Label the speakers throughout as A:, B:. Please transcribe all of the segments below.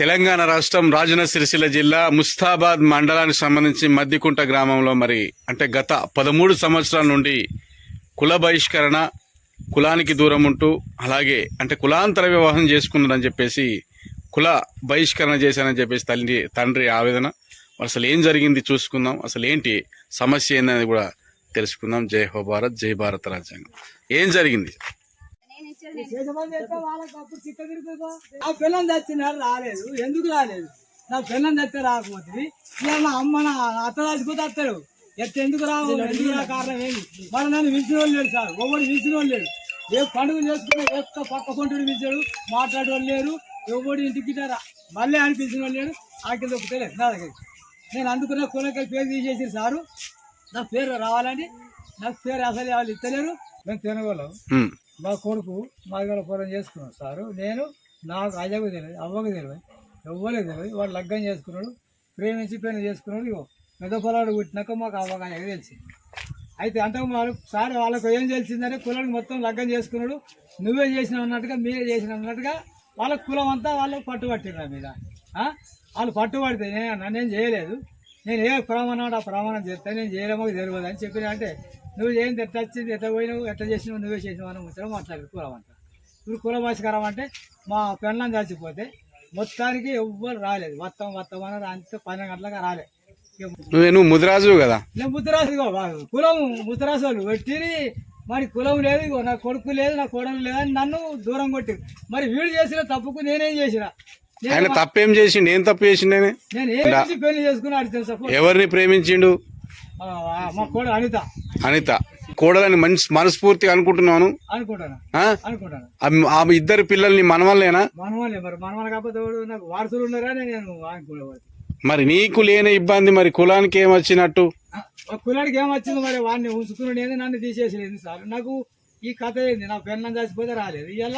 A: తెలంగాణ రాష్ట్రం రాజన సిరిసిల్ల జిల్లా ముస్తాబాద్ మండలానికి సంబంధించి మద్దికుంట గ్రామంలో మరి అంటే గత పదమూడు సంవత్సరాల నుండి కుల బహిష్కరణ కులానికి దూరం ఉంటూ అలాగే అంటే కులాంతర వివాహం చేసుకున్నారని చెప్పేసి కుల బహిష్కరణ చేశానని చెప్పేసి తల్లి తండ్రి ఆవేదన. అసలు ఏం జరిగింది చూసుకుందాం. అసలు ఏంటి సమస్య ఏందనేది కూడా తెలుసుకుందాం. జై హో భారత్ జై భారత రాజ్యాంగం. ఏం జరిగింది?
B: చేసేపని చేస్తే వాళ్ళకి అప్పుడు చిక్క తిరుగుతుందో? నా పిల్లని తెచ్చినారు రాలేదు. ఎందుకు రాలేదు? నా పిల్లని తెస్తే రాకపోతుంది. ఇలా నా అమ్మ నా అత్త దాచిపోతే వస్తాడు ఎట్ట ఎందుకు రావు? ఎందుకు రా కారణం ఏంటి మరి నన్ను పిలిచిన వాళ్ళు లేడు సార్. ఎవరు పిలిచిన వాళ్ళు లేడు. ఏ పండుగ చేసుకున్నా ఏ పక్క కొంటుడు పిలిచాడు. మాట్లాడే వాళ్ళు లేరు. ఎవడు ఇంటికి రా మళ్ళీ అని పిలిచిన వాళ్ళు లేడు ఒకటే లేదు నా నేను అందుకున్న కులకి పేరు తీసేసి సారు. నా పేరు రావాలని నాకు పేరు అసలు వాళ్ళు ఇస్తలేరు. మేము తినగలం. మా కొడుకు మా దగ్గర పొలం చేసుకున్నాడు సారు. నేను నాకు అజకు తెలియదు అవ్వకు తెలియదు ఎవ్వలేదు తెలియదు. వాడు లగ్గం చేసుకున్నాడు ప్రేమించి పెళ్ళి చేసుకున్నాడు ఇగో పెద్ద పొలాడు పుట్టినాక మాకు అవ్వగా తెలిసింది. అయితే అంతకు వాళ్ళు సార్ వాళ్ళకు ఏం తెలిసిందంటే కులానికి మొత్తం లగ్గం చేసుకున్నాడు నువ్వే చేసినావు అన్నట్టుగా మీరే చేసిన అన్నట్టుగా వాళ్ళ కులం అంతా వాళ్ళు పట్టుబట్టిన మీద. వాళ్ళు పట్టుబడితే నేను నేను చేయలేదు. నేను ఏ ప్రమాణం ఆ ప్రమాణం చేస్తే నేను చేయలేమో తెలియదు అని చెప్పిన అంటే నువ్వు ఏం ఎట్లా వచ్చింది ఎట్లా పోయినావు ఎట్లా చేసినావు నువ్వే చేసినావు అని ముచ్చడం మాట్లాడు కులం అంతా. ఇప్పుడు కుల భాషకరం అంటే మా పెళ్ళం చచ్చిపోతే మొత్తానికి ఎవ్వరు రాలేదు. మొత్తం మొత్తం అని అంతే పన్నెండు గంటలకు రాలేదు
A: నువ్వే ముదిరాజు కదా?
B: నేను వా- కులం ముత్తరాసు వాళ్ళు పెట్టిరి మరి కులం లేదు నా కొడుకు లేదు నా కోడలు లేదు అని నన్ను దూరం కొట్టి మరి వీడు చేసిన తప్పుకు నేనేం చేసిన?
A: ఆయన తప్పేం చేసిండు? ఏం తప్పు చేసిండేనే
B: నేను ఏం పెళ్ళి చేసుకుని అడిగి తెలుసా?
A: ఎవరిని ప్రేమించిండు?
B: అనిత.
A: అనిత. కోడలని మంచి మనస్ఫూర్తిగా అనుకుంటున్నాను
B: అనుకుంటాను.
A: ఆ? ఇద్దరు పిల్లల్ని మనవల్లేనా
B: మనవాళ్ళే మరి. నాకు
A: లేని ఇబ్బంది మరి కులానికి ఏమొచ్చినట్టు?
B: ఆ కులాడికి ఏమొచ్చింది మరి? వాడిని ఉంచుకున్నాడు నన్ను తీసేసలేదు సార్? నాకు ఈ కథ ఏంది? నా పెన్నం చచ్చిపోతే రాలేదు. ఇవాళ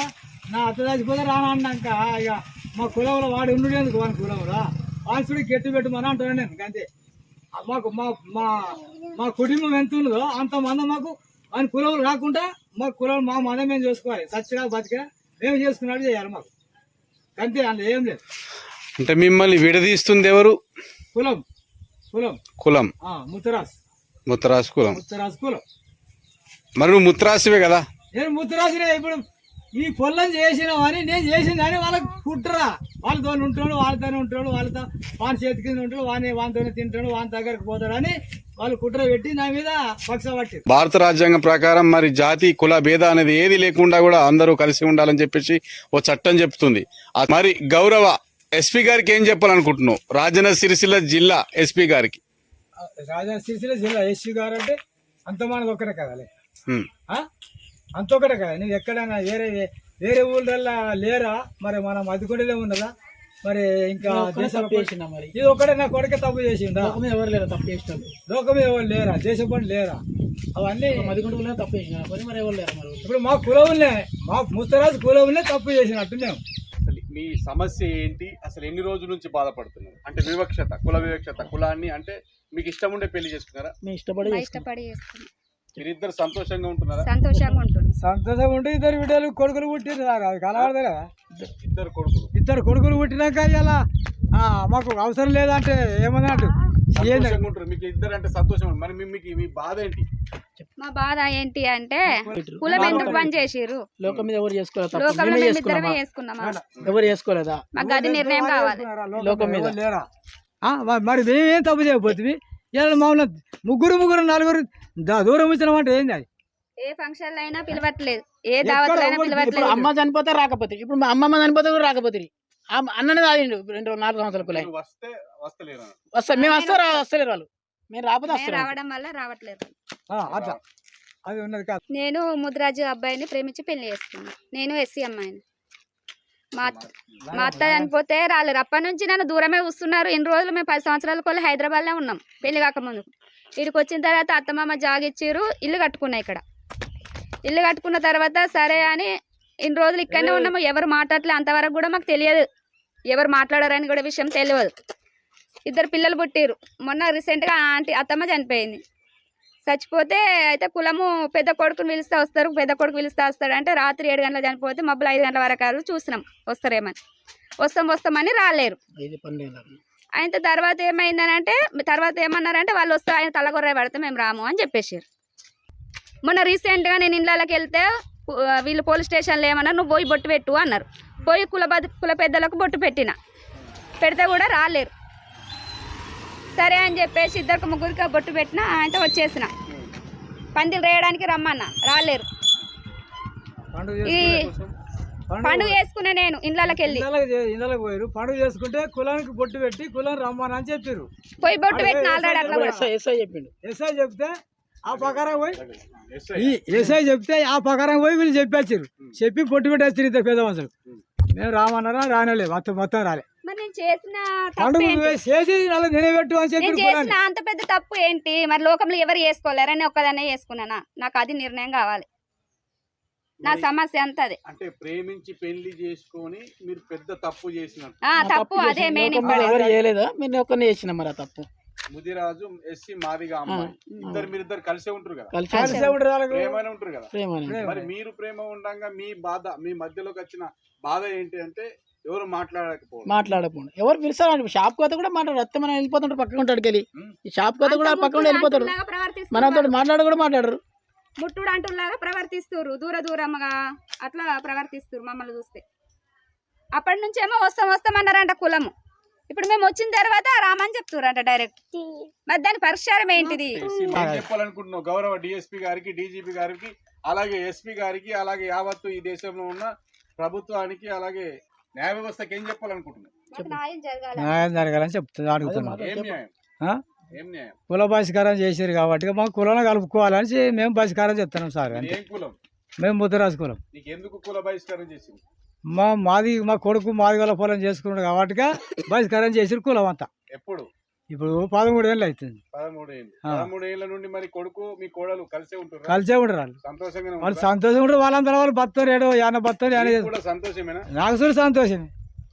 B: నా అత్త చచ్చిపోతే రానన్నాక ఇక మా కులంలో వాడు ఉండు ఎందుకు వాని కులంలో వాన్సుడికి గట్టి పెట్టమని అంటాను నేను అంతే. మాకు మా మా మా కుటుంబం ఎంత ఉన్నదో అంత మంది మాకు. వాని కులం రాకుండా మా కులం మా మందం మేము చేసుకోవాలి. సచ్చిగా బతిగా మేము చేసుకున్నట్టు చేయాలి మాకు. అంతే అందులో ఏం లేదు.
A: అంటే మిమ్మల్ని విడదీస్తుంది ఎవరు?
B: కులం కులం.
A: కులం.
B: ముత్తరాస్
A: ముత్తరాజు. కులం.
B: ముత్తరాస్ కులం.
A: మరి నువ్వు ముత్తరాసివే కదా?
B: నేను ముద్రాసిన ఇప్పుడు ఈ పొల్లం చేసినామని నేను చేసిందని వాళ్ళకి కుట్రా వాళ్ళతో ఉంటాడు వాళ్ళతోనే ఉంటాడు వాళ్ళతో వాని చేతి కింద ఉంటాడు వాని వానితోనే తింటాడు వాని దగ్గరకు పోతాడు అని వాళ్ళు కుట్ర పెట్టి నా మీద పక్ష పట్టి
A: భారత రాజ్యాంగం ప్రకారం మరి జాతి కుల భేద అనేది ఏది లేకుండా కూడా అందరూ కలిసి ఉండాలని చెప్పేసి ఓ చట్టం చెప్తుంది. మరి గౌరవ ఎస్పీ గారికి ఏం చెప్పాలనుకుంటున్నావు? రాజన్న సిరిసిల్ల జిల్లా ఎస్పీ గారికి.
B: రాజా సిరిసిల్ల జిల్లా ఎస్సీ గారు అంటే అంత మనది ఒక్కటే కదాలే
A: హ్మ్.
B: ఆ? అంత ఒకటే కదా. నువ్వు ఎక్కడైనా వేరే వేరే ఊళ్ళల్లో లేరా? మరి మన మధ్యకొండలే ఉన్నదా మరి ఇంకా
C: మరి?
B: ఇది ఒక్కడే నా కొడుకే తప్పు చేసిందా
C: ఎవరు లేరు? తప్పు చేసిన
B: లోకం ఎవరు లేరా? దేశం పని లేరా? అవన్నీ
C: మదిగుంటున్నా తప్పు చేసిన మరి ఎవరు లేరు మరి
B: ఇప్పుడు మా కులవులే మా ముస్తరాజు కులవులే తప్పు చేసినట్టు మేము.
A: అసలు మీ సమస్య ఏంటి? అసలు ఎన్ని రోజుల నుంచి బాధపడుతున్నారు? అంటే వివక్షత కుల వివక్షత కులాన్ని అంటే మీకు ఇష్టం ఉండే పెళ్ళి చేసుకున్నారా?
C: ఇష్టపడి.
D: ఇష్టపడి
A: మీరిద్దరు సంతోషంగా ఉంటున్నారా?
D: సంతోషంగా ఉంటుంది
B: సంతోషం ఉంటే ఇద్దరు బిడ్డలు కొడుకులు పుట్టిరు అది కనబడదు కదా?
A: ఇద్దరు కొడుకులు.
B: ఇద్దరు కొడుకులు పుట్టినాక ఇలా మాకు అవసరం లేదంటే
A: సంతోషంగా ఉంటారు మీకు ఇద్దరు అంటే సంతోషం. మరి మీ- మీకు మీ బాధ ఏంటి?
D: మా బాధ ఏంటి అంటే కులం ఎందుకు బంద్ చేసిర్రు?
C: లోకం మీద ఎవరు చేసుకోలేదు? ఎవరు చేసుకోలేదా?
D: మాకు గది నిర్ణయం కావాలి.
C: లోకం మీద.
B: మరి మేమేం తప్పు చేయకపోతుంది ఇలా మమ్మల్ని ముగ్గురు ముగ్గురు నలుగురు ద- దూరం ఉంచినామంటే ఏంది అది?
D: ఏ ఫంక్షన్ అయినా పిలవట్లేదు. ఏ పిలవట్లేదు.
C: అమ్మ చనిపోతే రాకపోతే ఇప్పుడు మా అమ్మమ్మ చనిపోతే కూడా రాకపోతే అన్ననే తాగిండు రెండు నాలుగు సంవత్సరాల
A: వస్తే
C: మేము వస్తారు వస్తలేరు వాళ్ళు. మేము రాకపోతే
D: రావడం వల్ల రావట్లేదు.
B: అట్లా అది ఉన్నది కాదు.
D: నేను ముద్రాజు అబ్బాయిని ప్రేమించి పెళ్ళి చేసుకున్నా. నేను ఎస్సీ అమ్మాయిని. మా అత్త మా అత్త చనిపోతే రాలేరు అప్పటి నుంచి నన్ను దూరమే చూస్తున్నారు. ఇన్ని రోజులు మేము పది సంవత్సరాల కొల్ల హైదరాబాద్లో ఉన్నాం. పెళ్ళి కాకముందు. ఇక్కడికి వచ్చిన తర్వాత అత్తమామ జాగిచ్చిర్రు ఇల్లు కట్టుకున్నా ఇక్కడ. ఇల్లు కట్టుకున్న తర్వాత సరే అని ఇన్ని రోజులు ఇక్కడనే ఉన్నాము. ఎవరు మాట్లాడలే అంతవరకు కూడా మాకు తెలియదు. ఎవరు మాట్లాడారని కూడా విషయం తెలియదు. ఇద్దరు పిల్లలు పుట్టిరు మొన్న రీసెంట్గా ఆంటీ అత్తమ్మ చనిపోయింది. చచ్చిపోతే అయితే కులము పెద్ద కొడుకుని పిలిస్తే వస్తారు పెద్ద కొడుకు పిలిస్తే వస్తాడు అంటే రాత్రి ఏడు గంటల చనిపోతే మబ్బులు ఐదు గంటల వరకు చూసినాం. వస్తారేమని. వస్తాం వస్తామని రాలేరు. ఆయన తర్వాత ఏమైందని అంటే తర్వాత ఏమన్నారంటే వాళ్ళు వస్తే ఆయన తలగొర్ర పడితే మేము రాము అని చెప్పేసారు మొన్న రీసెంట్గా నేను ఇళ్ళకి వెళ్తే వీళ్ళు పోలీస్ స్టేషన్లో ఏమన్నారు నువ్వు పోయి బొట్టు పెట్టు అన్నారు. పోయి కుల కుల పెద్దలకు బొట్టు పెట్టిన. పెడితే కూడా రాలేరు. సరే అని చెప్పేసి ఇద్దరికి ముగ్గురికి బొట్టు పెట్టిన ఆయనతో వచ్చేసిన. పందిలు రేయడానికి రమ్మన్న. రాలేరు. ఈ. పండుగ చేసుకునే నేను ఇళ్ళకి వెళ్ళి
B: ఇళ్ళకి పోయారు పండుగ చేసుకుంటే కులానికి బొట్టు పెట్టి కులం రమ్మని అని చెప్పారు
D: పోయి బొట్టు పెట్టిన ఆల్రెడీ అట్లా కూడా
C: ఎస్ఐ ఎస్ఐ చెప్పిండు.
B: ఎస్ఐ చెప్తే ఆ ప్రకారం పోయి ఈ ఎస్ఐ చెప్తే ఆ ప్రకారం పోయి వీళ్ళు చెప్పేచ్చారు చెప్పి పొట్టు పెట్టేస్తారు ఇద్దరు పెద్ద మనుషులు. మేము రామన్నారా రానలే మొత్తం మొత్తం రాలే.
D: చేసిన అంత పెద్ద తప్పు ఏంటి? మరి లోకంలో ఎవరు చేసుకోలేరని ఒక్కదాన్నే చేసుకున్నానా నాకు అది నిర్ణయం కావాలి. నా సమస్య అంత అదే
A: అంటే ప్రేమించి పెళ్ళి చేసుకొని మీరు పెద్ద తప్పు చేసినట్టు.
D: ఆ తప్పు అదే మెయిన్
C: ఎవరు చేయలేదా? మీరు చేసిన మరి ఆ తప్పు?
A: ముదిరాజు ఎస్సీ మాదిగా అమ్మాయి. ఇద్దరు మీరిద్దరు కలిసే ఉంటారు కదా?
C: కలిసి
B: ఉంటారు.
A: ప్రేమనే ఉంటారు కదా. మరి మీరు ప్రేమ ఉండగా మీ బాధ మీ మధ్యలోకి వచ్చిన బాధ ఏంటి అంటే ఎవరు మాట్లాడకపోవడం.
C: మాట్లాడకుండా ఎవరు పిలుస్తారు షాప్ కోత కూడా మాట్లాడు వస్తే మనం వెళ్ళిపోతుంటారు పక్కన ఉంటాడు. ఈ షాప్ కోత కూడా పక్కన వెళ్ళిపోతాడు. మనతో మాట్లాడు కూడా మాట్లాడరు.
D: ముట్టుడు అంటులాగా ప్రవర్తిస్తున్నారు దూర దూరంగా అట్లా ప్రవర్తిస్తున్నారు మమ్మల్ని చూస్తే. అప్పటి నుంచేమో వస్తాం వస్తామన్నారంట కులము. ఇప్పుడు మేము వచ్చిన తర్వాత రామని చెప్తున్నారంట డైరెక్ట్. మరి దాని పరిష్కారం ఏంటిది?
A: ఏం చెప్పాలనుకుంటున్నావు గౌరవ డిఎస్పీ గారికి డీజీపీ గారికి అలాగే ఎస్పీ గారికి అలాగే యావత్తు ఈ దేశంలో ఉన్న ప్రభుత్వానికి అలాగే న్యాయ వ్యవస్థకి ఏం చెప్పాలనుకుంటున్నావు
D: మాకు న్యాయం జరగాలి.
B: న్యాయం జరగాలని చెప్తుంది అడుగుతున్నాం కుల బహిష్కారం చేసారు కాబట్టి మా కులంలో కలుపుకోవాలని మేము బహిష్కారం చెప్తున్నాం సార్ మేము ముద్దరాజు కులం.
A: నీకు ఎందుకు కుల బహిష్కారం చేసింది
B: మా మాది మా కొడుకు మాది గల పొలం చేసుకున్నాడు కాబట్టి బహిష్కారం చేసి కులం అంతా.
A: ఎప్పుడు?
B: ఇప్పుడు పదమూడు ఏళ్ళు అవుతుంది
A: పదమూడు ఏళ్ళు. నుండి మరి కొడుకు మీ కోడలు కలిసే ఉంటారు
B: కలిసే ఉండరు వాళ్ళు
A: సంతోషంగానే
B: వాళ్ళు
A: ఉంటారా?
B: వాళ్ళందరూ వాళ్ళు బతారు ఏడో యాన
A: కూడా సంతోషమేనా?
B: నాకు చూడు సంతోషమే.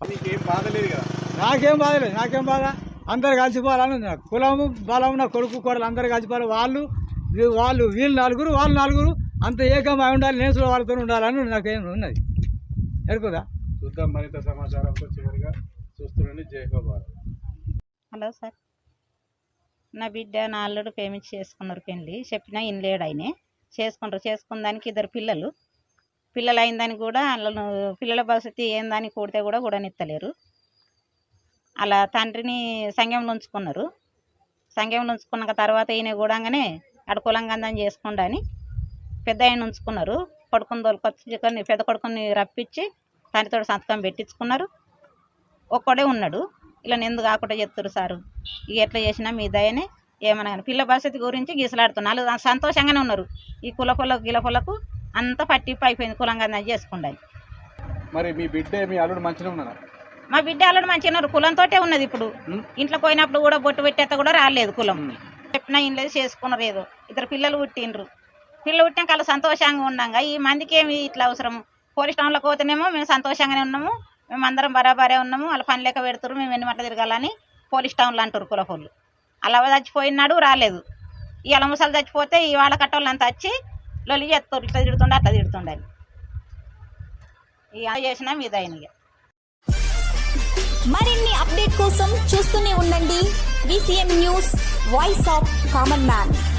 A: నీకేం బాధ లేదు కదా?
B: నాకేం బాధ లేదు నాకేం బాధ? అందరు కలిసిపోవాలని నాకు. కులము బలము నా కొడుకు కోడలు అందరు కలిసిపోవాలి వాళ్ళు వీ- వాళ్ళు వీళ్ళు నలుగురు వాళ్ళు నలుగురు అంత ఏకమై ఉండాలి నేను కూడా వాళ్ళతో ఉండాలని నాకేం ఉన్నది. ఎరుకుదా
A: చూద్దాం మరింత సమాచారంతో చివరిగా చూస్తుండండి జై హో భారత్
E: హలో సార్. నా బిడ్డ నా అల్లుడు పేమెంట్ చేసుకున్నారు పెళ్ళి చెప్పినా ఇన్లేడు ఆయనే. చేసుకుంటారు చేసుకున్న దానికి ఇద్దరు పిల్లలు. పిల్లలు అయిన కూడా వాళ్ళను పిల్లల పరిస్థితి ఏందని కూడితే కూడా కూడనిత్తలేరు అలా తండ్రిని సంఘంలో ఉంచుకున్నారు. సంఘంలో ఉంచుకున్నాక తర్వాత ఈయన కూడంగానే అడుకులంగందని చేసుకుండా అని పెద్ద ఆయన ఉంచుకున్నారు. కొడుకుని తోలుకొచ్చి పెద్ద కొడుకుని రప్పించి తండ్రితో సంతకం పెట్టించుకున్నారు. ఒక్కడే ఉన్నాడు. ఇలా ఎందుకు కాకుండా చెప్తారు సారు. ఇక ఎట్లా చేసినా మీ దయనే ఏమన్నా కానీ పిల్ల పరిస్థితి గురించి గీసలాడుతున్నారు సంతోషంగానే ఉన్నారు. ఈ కుల పొలకు గిల పొలకు అంతా పట్టింపు అయిపోయింది కులంగా చేసుకుండాలి
A: మరి మీ బిడ్డ మీ అల్లుడు మంచిగా ఉన్నారా
E: మా బిడ్డ మంచిగా ఉన్నారు. కులంతోటే ఉన్నది ఇప్పుడు. ఇంట్లో పోయినప్పుడు కూడా బొట్టు పెట్టేత కూడా రాలేదు కులం. చెప్పినా ఏం లేదు చేసుకున్నారు ఏదో. ఇద్దరు పిల్లలు పుట్టిండ్రు. పిల్లలు పుట్టినాక వాళ్ళు సంతోషంగా ఉన్నాగా ఈ మందికి ఏమి ఇట్లా అవసరం? పోలీస్ స్టేషన్లోకి పోతేనేమో మేము సంతోషంగానే ఉన్నాము. మేము అందరం బరాబరే ఉన్నాము. వాళ్ళ పని లెక్క పెడుతురు మేము ఎన్ని మట్ల తిరగాలని పోలీస్ టౌన్లో అంటారు కులపోళ్ళు అలా చచ్చిపోయినాడు రాలేదు. ఇవాళ ముసలు చచ్చిపోతే ఈ వాళ్ళ కట్టోళ్ళు అంతా వచ్చి లొలి చేస్తారు. ఇట్లా తిడుతుండే అట్లా తిడుతుండాలి ఇక చేసినా ఇక.
F: మరిన్ని అప్డేట్ కోసం చూస్తూనే ఉండండి. VCM news voice of common man